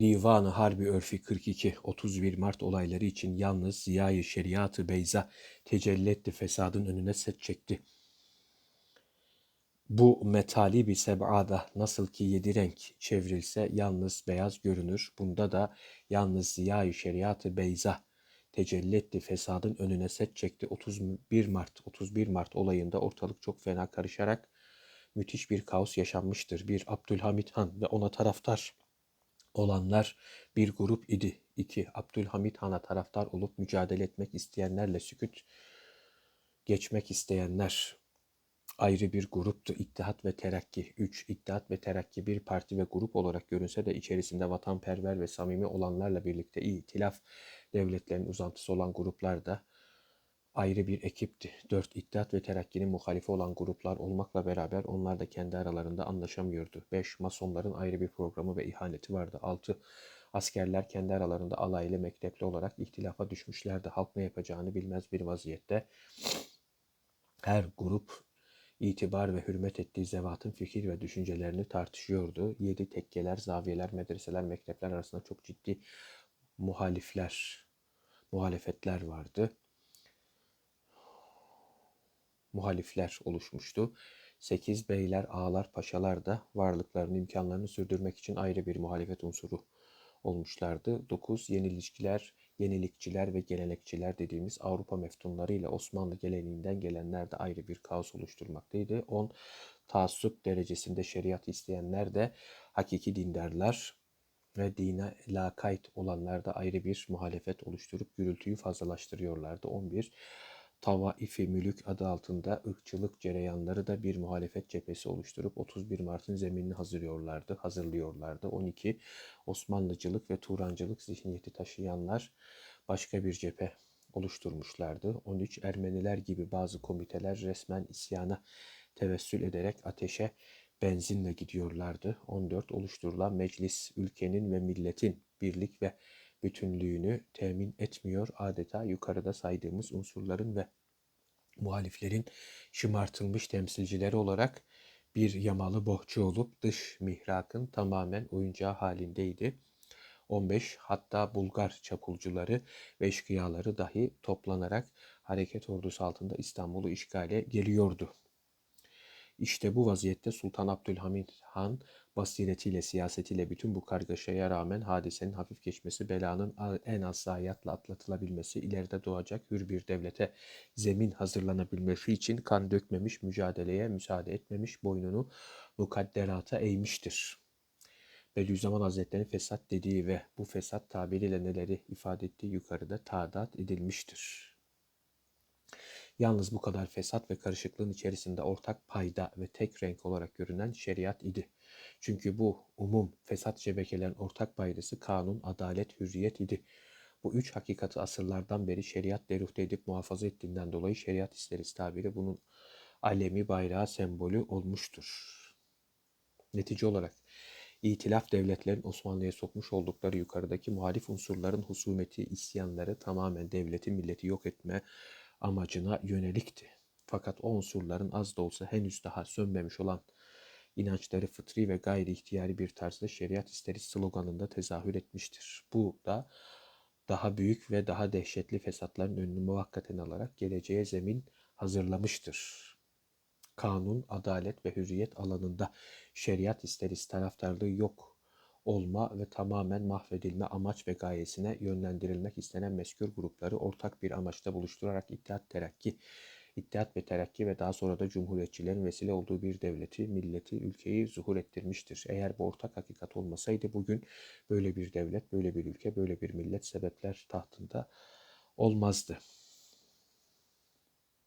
Divan-ı Harbi Örfi 42 31 Mart olayları için yalnız Ziya-i Şeriat-ı Beyza tecelli etti, fesadın önüne set çekti. Bu metali bir seb'ada nasıl ki yedi renk çevrilse yalnız beyaz görünür. Bunda da yalnız Ziya-i Şeriat-ı Beyza tecelli etti, fesadın önüne set çekti. 31 Mart 31 Mart olayında ortalık çok fena karışarak müthiş bir kaos yaşanmıştır. Bir Abdülhamit Han ve ona taraftar olanlar bir grup idi. 2. Abdülhamit Han'a taraftar olup mücadele etmek isteyenlerle sükut geçmek isteyenler ayrı bir gruptu. İttihat ve Terakki 3. İttihat ve Terakki bir parti ve grup olarak görünse de içerisinde vatanperver ve samimi olanlarla birlikte itilaf devletlerin uzantısı olan gruplar da ayrı bir ekipti. 4. İttihat ve Terakki'nin muhalifi olan gruplar olmakla beraber onlar da kendi aralarında anlaşamıyordu. 5. Masonların ayrı bir programı ve ihaneti vardı. 6. Askerler kendi aralarında alaylı mektepli olarak ihtilafa düşmüşlerdi. Halk ne yapacağını bilmez bir vaziyette. Her grup itibar ve hürmet ettiği zevatın fikir ve düşüncelerini tartışıyordu. Yedi tekkeler, zaviyeler, medreseler, mektepler arasında çok ciddi muhalifler, muhalefetler vardı muhalifler oluşmuştu. Sekiz beyler, ağalar, paşalar da varlıklarını, imkanlarını sürdürmek için ayrı bir muhalefet unsuru olmuşlardı. Dokuz Yenilikçiler, yenilikçiler ve gelenekçiler dediğimiz Avrupa meftunları ile Osmanlı geleneğinden gelenler de ayrı bir kaos oluşturmaktaydı. On Taassup derecesinde şeriat isteyenler de hakiki dindarlar ve dine lakayt olanlar da ayrı bir muhalefet oluşturup gürültüyü fazlalaştırıyorlardı. 11 Tavaifi Mülük adı altında ırkçılık cereyanları da bir muhalefet cephesi oluşturup 31 Mart'ın zeminini hazırlıyorlardı, hazırlıyorlardı. 12 Osmanlıcılık ve Turancılık zihniyeti taşıyanlar başka bir cephe oluşturmuşlardı. 13 Ermeniler gibi bazı komiteler resmen isyana tevessül ederek ateşe benzinle gidiyorlardı. 14 oluşturulan meclis ülkenin ve milletin birlik ve bütünlüğünü temin etmiyor. Adeta yukarıda saydığımız unsurların ve muhaliflerin şımartılmış temsilcileri olarak bir yamalı bohçu olup dış mihrakın tamamen oyuncağı halindeydi. 15 hatta Bulgar çapulcuları ve eşkıyaları dahi toplanarak hareket ordusu altında İstanbul'u işgale geliyordu. İşte bu vaziyette Sultan Abdülhamid Han basiretiyle, siyasetiyle bütün bu kargaşaya rağmen hadisenin hafif geçmesi, belanın en az zayiatla atlatılabilmesi, ileride doğacak hür bir devlete zemin hazırlanabilmesi için kan dökmemiş, mücadeleye müsaade etmemiş, boynunu mukadderata eğmiştir. Bediüzzaman Hazretleri'nin fesat dediği ve bu fesat tabiriyle neleri ifade ettiği yukarıda tadat edilmiştir. Yalnız bu kadar fesat ve karışıklığın içerisinde ortak payda ve tek renk olarak görünen şeriat idi. Çünkü bu umum fesat şebekelerin ortak paydası kanun, adalet, hürriyet idi. Bu üç hakikati asırlardan beri şeriat deruhte edip muhafaza ettiğinden dolayı şeriat isteriz tabiri bunun alemi bayrağı sembolü olmuştur. Netice olarak İtilaf devletlerin Osmanlı'ya sokmuş oldukları yukarıdaki muhalif unsurların husumeti, isyanları tamamen devleti, milleti yok etme amacına yönelikti. Fakat o unsurların az da olsa henüz daha sönmemiş olan inançları fıtri ve gayri ihtiyari bir tarzda şeriat isteriz sloganında tezahür etmiştir. Bu da daha büyük ve daha dehşetli fesatların önünü muvakkaten alarak geleceğe zemin hazırlamıştır. Kanun, adalet ve hürriyet alanında şeriat isteriz taraftarlığı yok olma ve tamamen mahvedilme amaç ve gayesine yönlendirilmek istenen meskür grupları ortak bir amaçta buluşturarak İttihat Terakki, İttihat ve Terakki ve daha sonra da Cumhuriyetçilerin vesile olduğu bir devleti, milleti, ülkeyi zuhur ettirmiştir. Eğer bu ortak hakikat olmasaydı bugün böyle bir devlet, böyle bir ülke, böyle bir millet sebepler tahtında olmazdı.